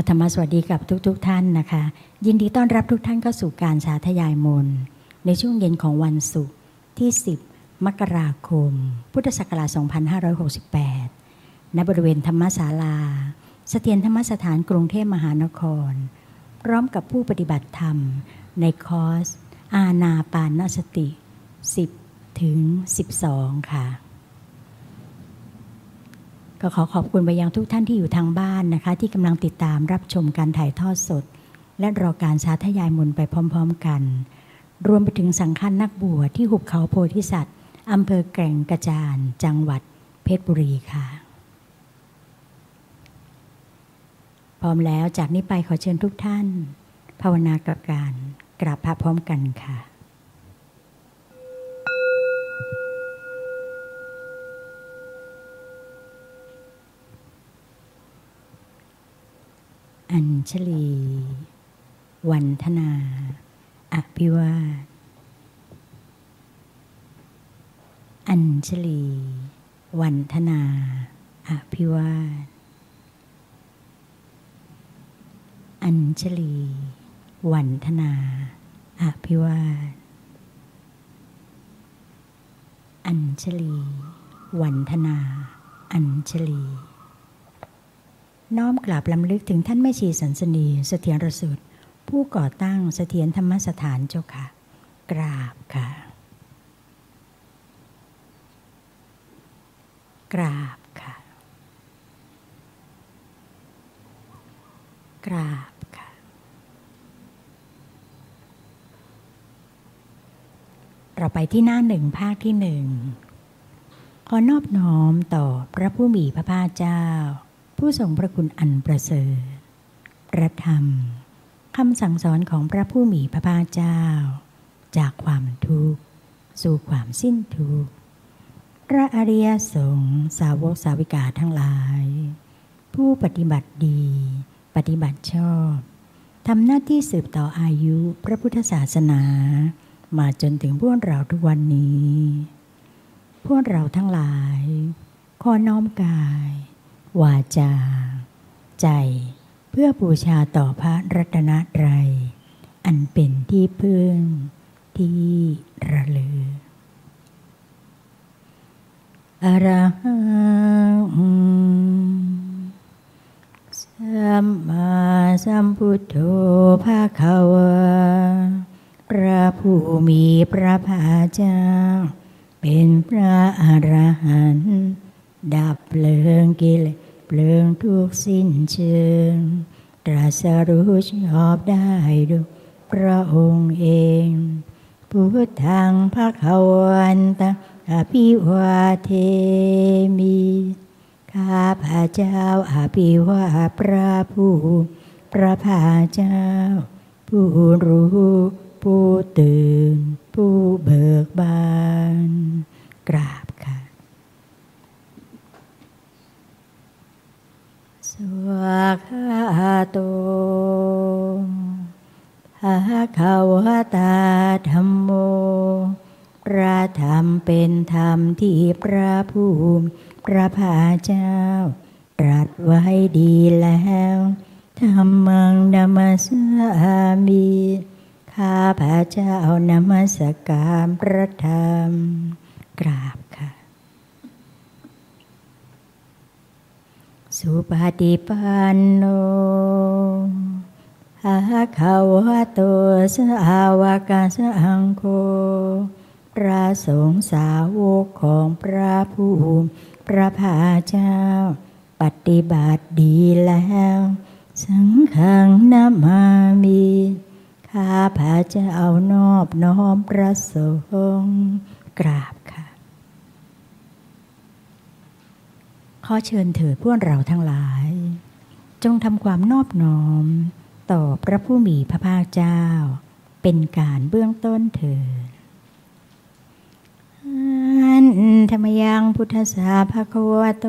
ก็ธรรมสวัสดีกับทุกๆทท่านนะคะ ยินดีต้อนรับทุกท่านเข้าสู่การสาธยายมนต์ในช่วงเย็นของวันศุกร์ที่ 10 มกราคม พุทธศักราช 2568 ณบริเวณธรรมศาลา เสถียรธรรมสถานกรุงเทพมหานคร พร้อมกับผู้ปฏิบัติธรรม ในคอร์ส อาณาปานสติ 10 ถึง 12 ค่ะ ก็ขอขอบคุณไปยังทุกท่านที่อยู่ทางบ้านนะคะ ที่กำลังติดตามรับชมการถ่ายทอดสด และรอการสาธยายมนไปพร้อม ๆ กัน รวมไปถึงสังฆนักบวชที่หุบเขาโพธิสัตว์อำเภอแก่งกระจาน จังหวัดเพชรบุรีค่ะ พร้อมแล้วจากนี้ไปขอเชิญทุกท่าน ภาวนากับการกราบพระพร้อมกันค่ะ อัญชลี วันธนา อภิวาท อัญชลี วันธนา อภิวาท อัญชลี วันธนา อภิวาท อัญชลี วันธนา อัญชลี น้อมกราบลำลึกถึงท่านแม่ชีสันสนีเสถียรสุดผู้ก่อตั้งเสถียรธรรมสถานเจ้าค่ะ กราบค่ะ กราบค่ะ กราบค่ะ เราไปที่หน้าหนึ่งภาคที่หนึ่งขอนอบน้อมต่อพระผู้มีพระภาคเจ้า ผู้ทรงพระคุณอันประเสริฐพระธรรมคำสั่งสอนของพระผู้มีพระภาคเจ้า จากความทุกข์สู่ความสิ้นทุกข์พระอริยสงฆ์สาวกสาวิกาทั้งหลาย ผู้ปฏิบัติดี ปฏิบัติชอบทำหน้าที่สืบต่ออายุพระพุทธศาสนา มาจนถึงพวกเราทุกวันนี้ พวกเราทั้งหลาย ขอน้อมกาย วาจา ใจ เพื่อบูชาต่อพระรัตนตรัย อันเป็นที่พึ่งที่ระลึกอรหังสัมมาสัมพุทโธภาคาวะพระผู้มีพระภาคเจ้า เป็นพระอรหันต์ ดับเพลิงกิเลสเพลิงทุกสิ้นเชิงตรัสรู้ชอบได้ด้วยพระองค์เองพุทธังพระขวันตังอภิวาเทมิข้าพระเจ้าอภิวาพระผู้พระภาเจ้า ผู้รู้ผู้ตื่น ผู้เบิกบาน กราบ ค่ะสวากาโตภะคะวตาธรรมโม พระธรรมเป็นธรรมที่พระผู้พระภาคเจ้า ตรัสไว้ดีแล้วธรรมังนามาสามีข้าพระเจ้านมัสการพระธรรม กราบค่ะ สุปฏิปันโนภะคะวะโตสาวกสังโฆพระสงฆ์สาวกของพระผู้พระภาเจ้า ปฏิบัติดีแล้ว สังฆังนามามิข้าพระเจ้านอบน้อมพระสงฆ์กราบค่ะ ข อเชิญเถิดพวกเราทั้งหลาย จงทำความนอบน้อม ต่อพระผู้มีพระภาคเจ้า เป็นการเบื้องต้นเถิดอันธรรมยังพุทธสาภควโต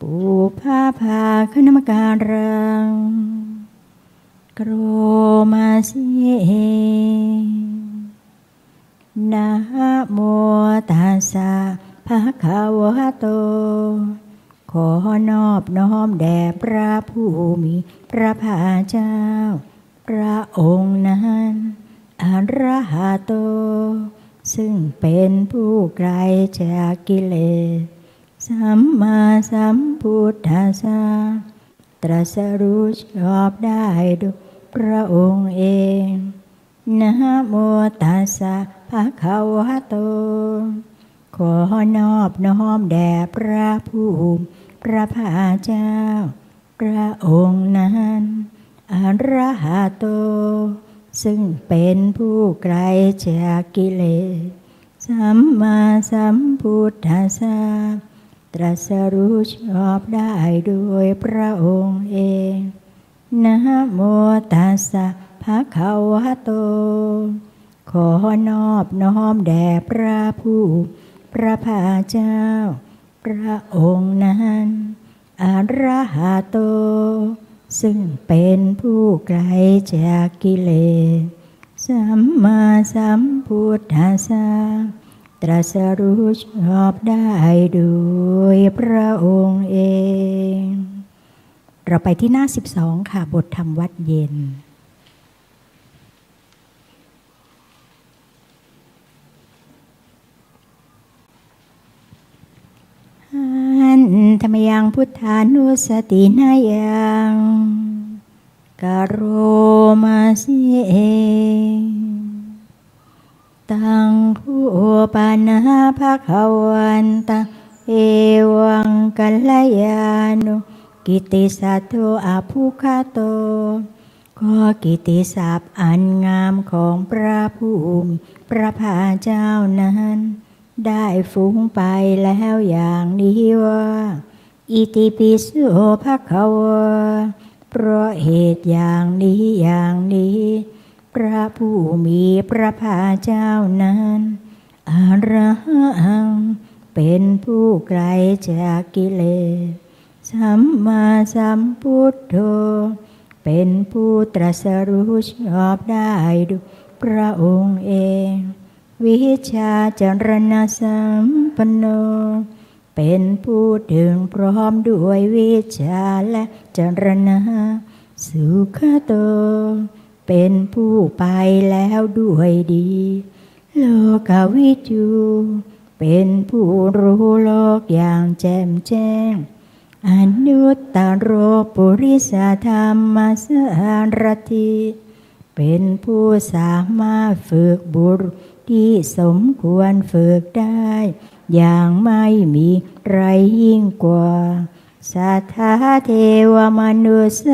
ปูพาภาคณมการังกรมาสินะโมตัสสะ ภะคะวะโต ขอนอบน้อมแด่พระผู้มีพระภาคเจ้า พระองค์นั้นอรหัตโต ซึ่งเป็นผู้ไกลจากกิเลส สัมมาสัมพุทธัสสะตรัสรู้ชอบได้ด้วยพระองค์เองนะโมตัสสะภะคะวะโต ขอนอบน้อมแด่พระผู้มีพระภาเจ้า พระองค์นั้นอรหัตโต ซึ่งเป็นผู้ไกลจากกิเลสสัมมาสัมพุทธัสสะตรัสรู้ชอบได้โดยพระองค์เอง นะโมตัสสะภะคะวะโต ขอนอบน้อมแด่พระผู้ ระภาเจ้า พระองค์นั้นอรหัตโต ซึ่งเป็นผู้ไกลจากกิเลสสัมมาสัมพุทธัสสะตรัสรู้ชอบได้โดยพระองค์เอง เราไปที่หน้า 12 ค่ะ บทธรรมวัดเย็น หันธรรมยังพุทธานุสตินายังกโรมาสิเองตังผู้ปานาภาควันตังเอวังกัลยานุกิติสัตโตอาภุคาโตก็กิติศัพท์อันงามของพระผู้มีพระภาเจ้านั้น ได้ฟุ้งไปแล้วอย่างนี้ว่า อิติปิโสภะคะวะเพราะเหตุอย่างนี้อย่างนี้ พระผู้มีพระภาคเจ้านั้นอรหังเป็นผู้ไกลจากกิเลส สัมมาสัมพุทโธ เป็นผู้ตรัสรู้ชอบได้ด้วยพระองค์เอง วิชาจรณะสัมปันโน เป็นผู้ถึงพร้อมด้วยวิชาและจรณะ สุขโต เป็นผู้ไปแล้วด้วยดี โลกวิจูเป็นผู้รู้โลกอย่างแจ่มแจ้ง อนุตตรปุริสธรรมสารติเป็นผู้สามารถฝึกบุรุ ที่สมควรฝึกได้ อย่างไม่มีไรยิ่งกว่าสัทธาเทวมนุษย์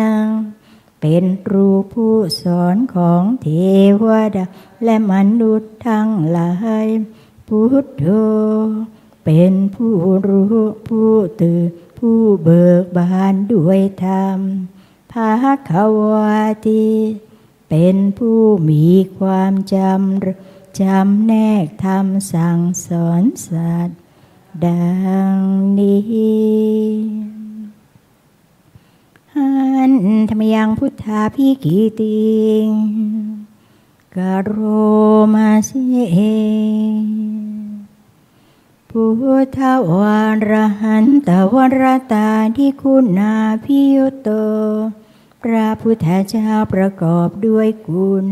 นัง เป็นครูผู้สอนของเทวดา และมนุษย์ทั้งหลาย พุทโธเป็นผู้รู้ผู้ตื่นผู้เบิกบานด้วยธรรมภาควาที เป็นผู้มีความจำจำแนกธรรมสั่งสอนสัตว์ดังนี้หันธรรมยังพุทธาพิกิติงกโรมาสิเอพุทธวารหันตวรตาที่คุณาพิยุตโต พระพุทธเจ้าประกอบด้วยคุณ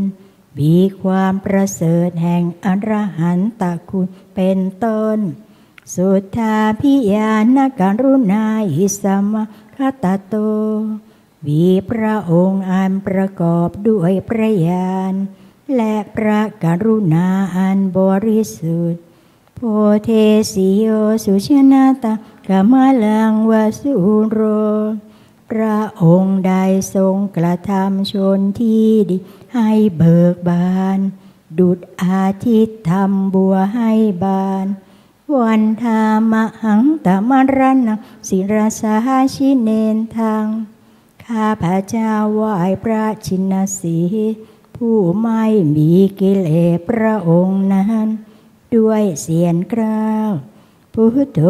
มีความประเสริฐแห่งอรหันตคุณเป็นต้น สุทธาพิยานการุณาอิสมะคตโตมีพระองค์อันประกอบด้วยพระญาณและพระกรุณาอันบริสุทธิ์โพเทสิโยสุชนาตากามลังวสุโร พระองค์ได้ทรงกระทำชนที่ดีให้เบิกบาน ดุดอาทิตย์ทำบัวให้บาน วันธามหังตมรณะศิรสาชิเนนทางข้าพระเจ้าไหวพระชินสีผู้ไม่มีกิเลสพระองค์นั้น ด้วยเสียงกล้าวพุทโธ